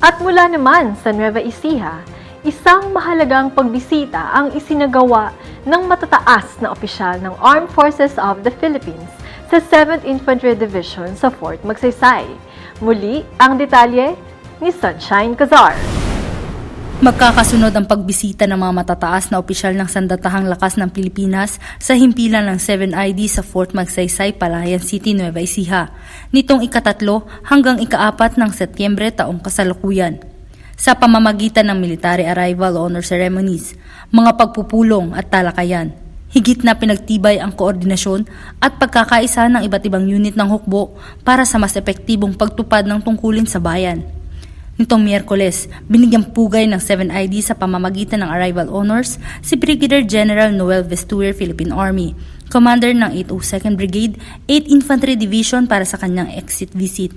At mula naman sa Nueva Ecija, isang mahalagang pagbisita ang isinagawa ng matataas na opisyal ng Armed Forces of the Philippines sa 7th Infantry Division sa Fort Magsaysay. Muli, ang detalye ni Sunshine Cazar. Magkakasunod ang pagbisita ng mga matataas na opisyal ng Sandatahang Lakas ng Pilipinas sa himpilan ng 7ID sa Fort Magsaysay, Palayan City, Nueva Ecija, nitong ikatatlo hanggang ikaapat ng Setyembre taong kasalukuyan. Sa pamamagitan ng military arrival honor ceremonies, mga pagpupulong at talakayan, higit na pinagtibay ang koordinasyon at pagkakaisa ng iba't ibang unit ng hukbo para sa mas epektibong pagtupad ng tungkulin sa bayan. Nitong Miyerkules, binigyang pugay ng 7ID sa pamamagitan ng arrival honors si Brigadier General Noel Vestuer, Philippine Army, Commander ng 802nd Brigade, 8th Infantry Division para sa kanyang exit visit.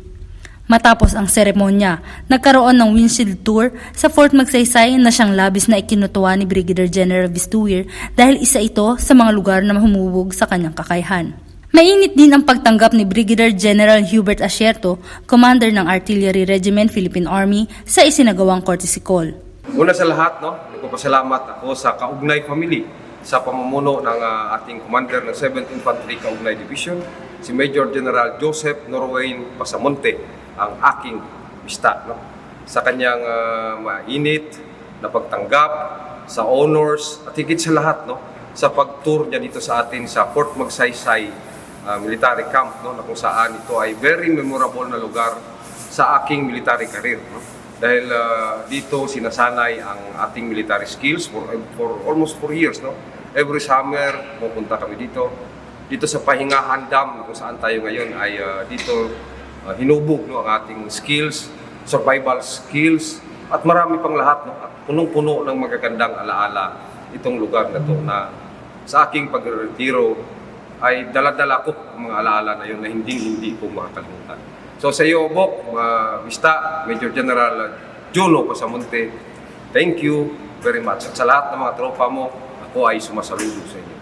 Matapos ang seremonya, nagkaroon ng windshield tour sa Fort Magsaysay na siyang labis na ikinutuwa ni Brigadier General Vestuer dahil isa ito sa mga lugar na mahumubog sa kanyang kakayahan. Mainit din ang pagtanggap ni Brigadier General Hubert Asierto, Commander ng Artillery Regiment Philippine Army, sa isinagawang courtesy call. Una sa lahat, no, nagpapasalamat ako sa Kaugnay Family sa pamumuno ng ah, ating commander ng 7th Infantry Kaugnay Division, si Major General Joseph Norwain Pasamonte, ang aking bista. No? Sa kanyang ah, mainit na pagtanggap, sa honors, at higit sa lahat, no, sa pag-tour niya dito sa atin sa Fort Magsaysay ah, Military Camp, no, na kung saan ito ay very memorable na lugar sa aking military career. No? Dahil ah, dito sinasanay ang ating military skills for, for almost 4 years. No? Every summer, pupunta kami dito. Dito sa Pahingahan Dam, kung saan tayo ngayon, ay ah, dito ah, hinubog no, ang ating skills, survival skills, at marami pang lahat. No? At punong-puno ng magagandang alaala itong lugar na to na sa aking pagretiro ay daladala ko ang mga alaala na yun na hindi hindi ko makakalimutan. So sa iyo, Bok, mga Mista, Major General Juno Pasamonte, thank you very much. At sa lahat ng mga tropa mo, ako ay sumasaludo sa inyo.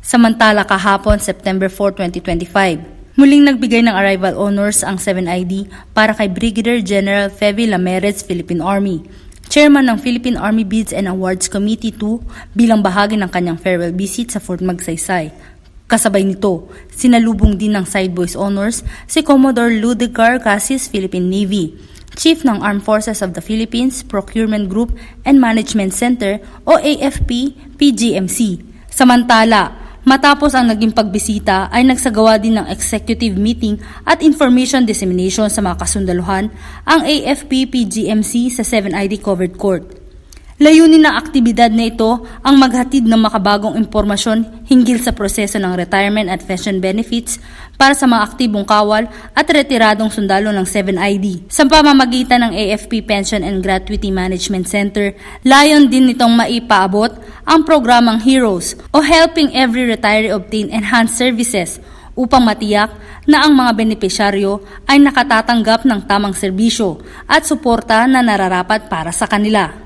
Samantala kahapon, September 4, 2025, muling nagbigay ng arrival honors ang 7ID para kay Brigadier General Fevy Lamerez, Philippine Army, Chairman ng Philippine Army Bids and Awards Committee 2 bilang bahagi ng kanyang farewell visit sa Fort Magsaysay. Kasabay nito, sinalubong din ng Side Boys Honors si Commodore Ludegar Cassis, Philippine Navy, Chief ng Armed Forces of the Philippines Procurement Group and Management Center o AFP PGMC. Samantala, matapos ang naging pagbisita ay nagsagawa din ng executive meeting at information dissemination sa mga kasundaluhan ang AFP PGMC sa 7ID Covered Court. Layunin ng aktibidad na ito ang maghatid ng makabagong impormasyon hinggil sa proseso ng retirement at pension benefits para sa mga aktibong kawal at retiradong sundalo ng 7ID. Sa pamamagitan ng AFP Pension and Gratuity Management Center, layon din nitong maipaabot ang programang HEROES o Helping Every Retiree Obtain Enhanced Services upang matiyak na ang mga benepisyaryo ay nakatatanggap ng tamang serbisyo at suporta na nararapat para sa kanila.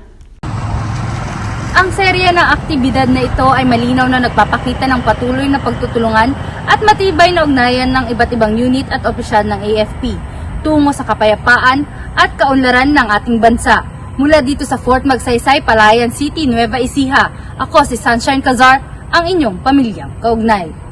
Ang serye ng aktibidad na ito ay malinaw na nagpapakita ng patuloy na pagtutulungan at matibay na ugnayan ng iba't ibang unit at opisyal ng AFP tungo sa kapayapaan at kaunlaran ng ating bansa. Mula dito sa Fort Magsaysay, Palayan City, Nueva Ecija, ako si Sunshine Cazar, ang inyong pamilyang kaugnay.